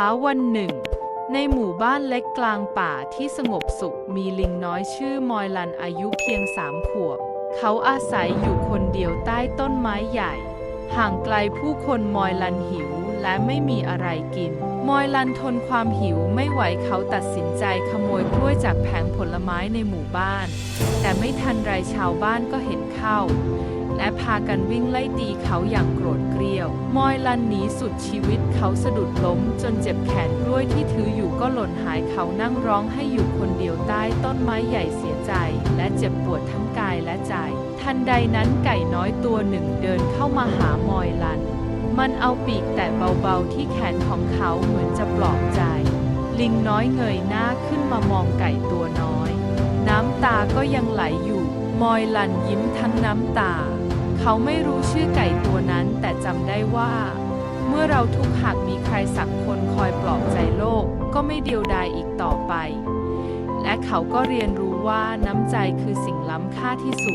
ช้าวันหนึ่ง ในหมู่บ้านเล็กกลางป่าที่สงบสุขมีลิงน้อยชื่อมอยลันอายุเพียงสามขวบ เขาอาศัยอยู่คนเดียวใต้ต้นไม้ใหญ่ ห่างไกลผู้คนมอยลันหิวและไม่มีอะไรกิน มอยลันทนความหิวไม่ไหวเขาตัดสินใจขโมยกล้วยจากแผงผลไม้ในหมู่บ้าน แต่ไม่ทันไรชาวบ้านก็เห็นเข้า และพากันวิ่งไล่ตีเขาอย่างโกรธเกรี้ยว มอยลันหนีสุดชีวิตเขาสะดุดล้มจนเจ็บแขนกล้วยที่ถืออยู่ก็หล่นหายเขานั่งร้องให้อยู่คนเดียวใต้ต้นไม้ใหญ่เสียใจ และเจ็บปวดทั้งกายและใจ ทันใดนั้นไก่น้อยตัวหนึ่งเดินเข้ามาหามอยลัน มันเอาปีกแตะเบาๆที่แขนของเขาเหมือนจะปลอบใจ ลิงน้อยเงยหน้าขึ้นมามองไก่ตัวน้อย น้ำตาก็ยังไหลอยู่ มอยลันยิ้มทั้งน้ำตา เขาไม่รู้ชื่อไก่ตัวนั้นแต่จำได้ว่า เมื่อเราทุกข์หากมีใครสักคนคอยปลอบใจโลก ก็ไม่เดียวดายอีกต่อไป และเขาก็เรียนรู้ว่าน้ำใจคือสิ่งล้ำค่าที่สุด